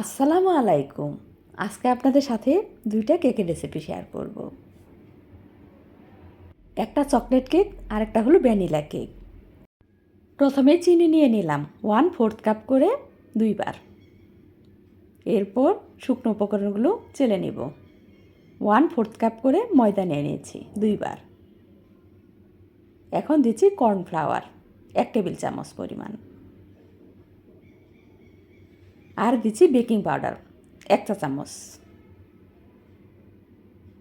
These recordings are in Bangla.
আসসালামু আলাইকুম। আজকে আপনাদের সাথে দুইটা কেকের রেসিপি শেয়ার করব। একটা চকলেট কেক আর একটা হলো ভ্যানিলা কেক প্রথমে চিনি নিয়ে নিলাম ওয়ান ফোর্থ কাপ করে দুইবার। এরপর শুকনো উপকরণগুলো চেলে নিব। ওয়ান ফোর্থ কাপ করে ময়দা নিয়ে নিয়েছি, দুইবার। এখন দিচ্ছি কর্নফ্লাওয়ার এক টেবিল চামচ পরিমাণ। আর দিচ্ছি বেকিং পাউডার, এক চা চামচ।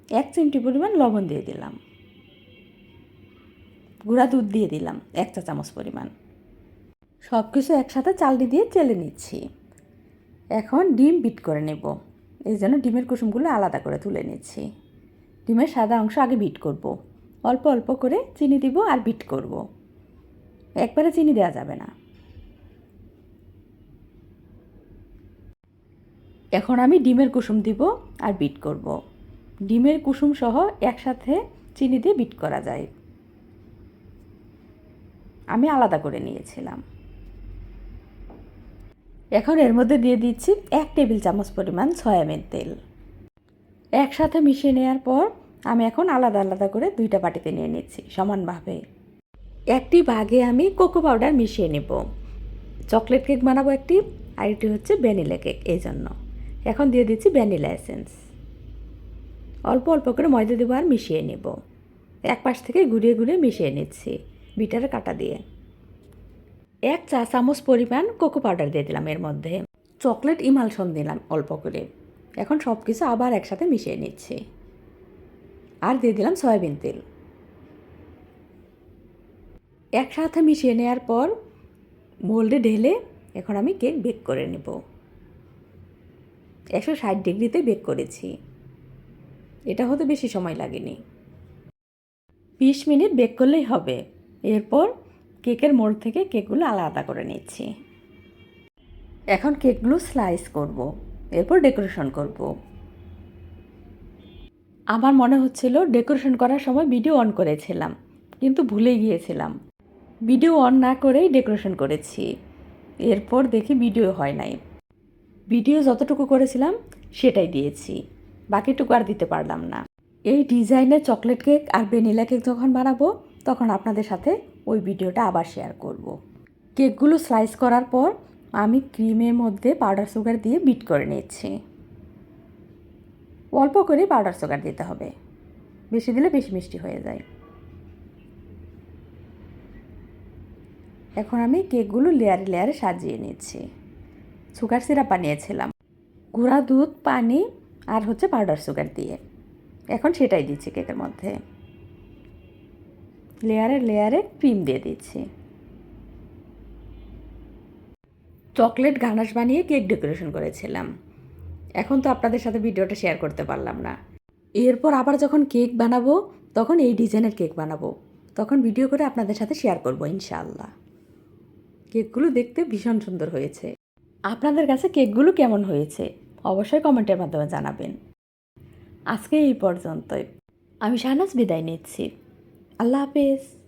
এক চিমটি পরিমাণ লবণ দিয়ে দিলাম। গুঁড়া দুধ দিয়ে দিলাম, এক চা চামচ পরিমাণ। সব কিছু একসাথে চালনি দিয়ে চেলে নিচ্ছি। এখন ডিম বিট করে নেব। এই জন্য ডিমের কুসুমগুলো আলাদা করে তুলে নিচ্ছি। ডিমের সাদা অংশ আগে বিট করব। অল্প অল্প করে চিনি দিব আর বিট করব। একবারে চিনি দেওয়া যাবে না। এখন আমি ডিমের কুসুম দিব আর বিট করব। ডিমের কুসুম সহ একসাথে চিনি দিয়ে বিট করা যায়। আমি আলাদা করে নিয়েছিলাম। এখন এর মধ্যে দিয়ে দিচ্ছি এক টেবিল চামচ পরিমাণ সয়াবিন তেল। একসাথে মিশিয়ে নেওয়ার পর আমি এখন আলাদা আলাদা করে দুইটা বাটিতে নিয়ে নিচ্ছি সমানভাবে। একটি ভাগে আমি কোকো পাউডার মিশিয়ে নেব। চকলেট কেক বানাবো একটি আর একটি হচ্ছে ভ্যানিলা কেক এই জন্য এখন দিয়ে দিচ্ছি ভ্যানিলা এসেন্স। অল্প অল্প করে ময়দা দেবো আর মিশিয়ে নেব। এক পাশ থেকে ঘুরিয়ে ঘুরিয়ে মিশিয়ে নিচ্ছি বিটারে কাটা দিয়ে। এক চা চামচ পরিমাণ কোকো পাউডার দিয়ে দিলাম এর মধ্যে। চকলেট ইমালশন দিলাম অল্প করে। এখন সব কিছু আবার একসাথে মিশিয়ে নিচ্ছি। আর দিয়ে দিলাম সয়াবিন তেল। একসাথে মিশিয়ে নেওয়ার পর মোল্ডে ঢেলে এখন আমি কেক বেক করে নেব। একশো ষাট ডিগ্রিতে বেক করেছি। এটা হতে বেশি সময় লাগেনি। বিশ মিনিট বেক করলেই হবে। এরপর কেকের মোড় থেকে কেকগুলো আলাদা করে নিচ্ছি। এখন কেকগুলো স্লাইস করব, এরপর ডেকোরেশন করব। আমার মনে হচ্ছিল ডেকোরেশন করার সময় ভিডিও অন করেছিলাম, কিন্তু ভুলে গিয়েছিলাম। ভিডিও অন না করেই ডেকোরেশন করেছি। এরপর দেখি ভিডিও হয় নাই। ভিডিও যতটুকু করেছিলাম, সেটাই দিয়েছি। বাকিটুকু আর দিতে পারলাম না। এই ডিজাইনের চকলেট কেক আর ভ্যানিলা কেক যখন বানাবো, তখন আপনাদের সাথে ওই ভিডিওটা আবার শেয়ার করব। কেকগুলো স্লাইস করার পর, আমি ক্রিমের মধ্যে পাউডার সুগার দিয়ে বিট করে নিচ্ছি। অল্প করে পাউডার সুগার দিতে হবে। বেশি দিলে বেশি মিষ্টি হয়ে যায়। এখন আমি কেকগুলো লেয়ারে লেয়ারে সাজিয়ে নিচ্ছি। সুগার সিরাপ বানিয়েছিলাম। গুঁড়া দুধ, পানি আর হচ্ছে পাউডার সুগার দিয়ে। এখন সেটাই দিচ্ছি কেকের মধ্যে। লেয়ারে লেয়ারে ক্রিম দিয়ে দিচ্ছি। চকলেট গানাশ বানিয়ে কেক ডেকোরেশন করেছিলাম। এখন তো আপনাদের সাথে ভিডিওটা শেয়ার করতে পারলাম না। এরপর আবার যখন কেক বানাবো, তখন এই ডিজাইনের কেক বানাবো। তখন ভিডিও করে আপনাদের সাথে শেয়ার করব ইনশাআল্লাহ। কেকগুলো দেখতে ভীষণ সুন্দর হয়েছে। আপনাদের কাছে কেকগুলো কেমন হয়েছে? অবশ্যই কমেন্টের মাধ্যমে জানাবেন। আজকে এই পর্যন্তই। আমি শাহনাজ বিদায় নিচ্ছি। আল্লাহ হাফেজ।